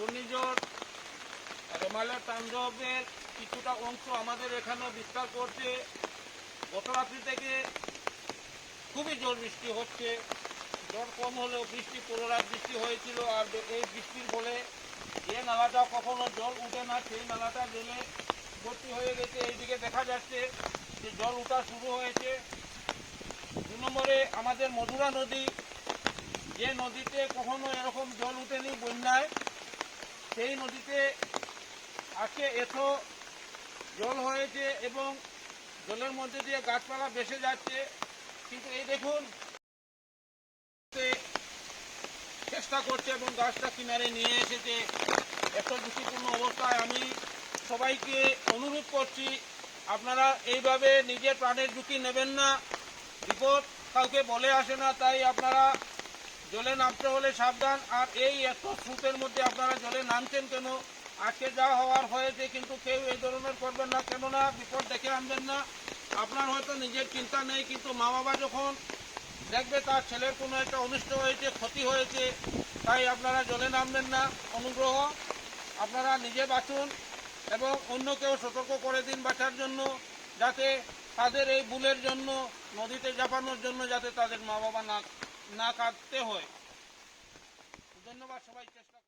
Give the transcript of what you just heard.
ঘূর্ণিঝড় রেমালের তাণ্ডবের কিছুটা অংশ আমাদের এখানে বিস্তার করছে। গত রাত্রি থেকে খুবই জোর বৃষ্টি হচ্ছে। জল কম হলেও বৃষ্টি পুরো রাত বৃষ্টি হয়েছিল আর এই বৃষ্টির ফলে যে নালাটা কখনো জল উঠে না, সেই নালাটা জলে ভর্তি হয়ে গেছে। এইদিকে দেখা যাচ্ছে যে জল উঠা শুরু হয়েছে। দু নম্বরে আমাদের মধুরা নদী, যে নদীতে কখনো এরকম জল উঠেনি বন্যায় সেই নদীতে আজকে এত জল হয়েছে এবং জলের মধ্যে দিয়ে গাছপালা ভেসে যাচ্ছে। কিন্তু এই দেখুন চেষ্টা করছে এবং গাছটা কিনারে নিয়ে এসেছে। এত ঝুঁকিপূর্ণ অবস্থায় আমি সবাইকে অনুরোধ করছি, আপনারা এইভাবে নিজের প্রাণের ঝুঁকি নেবেন না। বিপদ কাউকে বলে আসে না, তাই আপনারা জলে নামতে হলে সাবধান। আর এই এত স্রোতের মধ্যে আপনারা জলে নামছেন কেন? আজকে যা হওয়ার হয়েছে কিন্তু কেউ এই ধরনের করবেন না। কেননা বিপদ দেখে আনবেন না। আপনার হয়তো নিজের চিন্তা নেই, কিন্তু মা বাবা যখন দেখবে তার ছেলের কোনো একটা অনিষ্ট হয়েছে, ক্ষতি হয়েছে, তাই আপনারা জলে নামবেন না। অনুগ্রহ, আপনারা নিজে বাঁচুন এবং অন্যকেও সতর্ক করে দিন বাঁচার জন্য, যাতে তাদের এই ভুলের জন্য, নদীতে ঝাঁপানোর জন্য যাতে তাদের মা বাবা না না কাটতে হয়। ধন্যবাদ সবাই চেষ্টা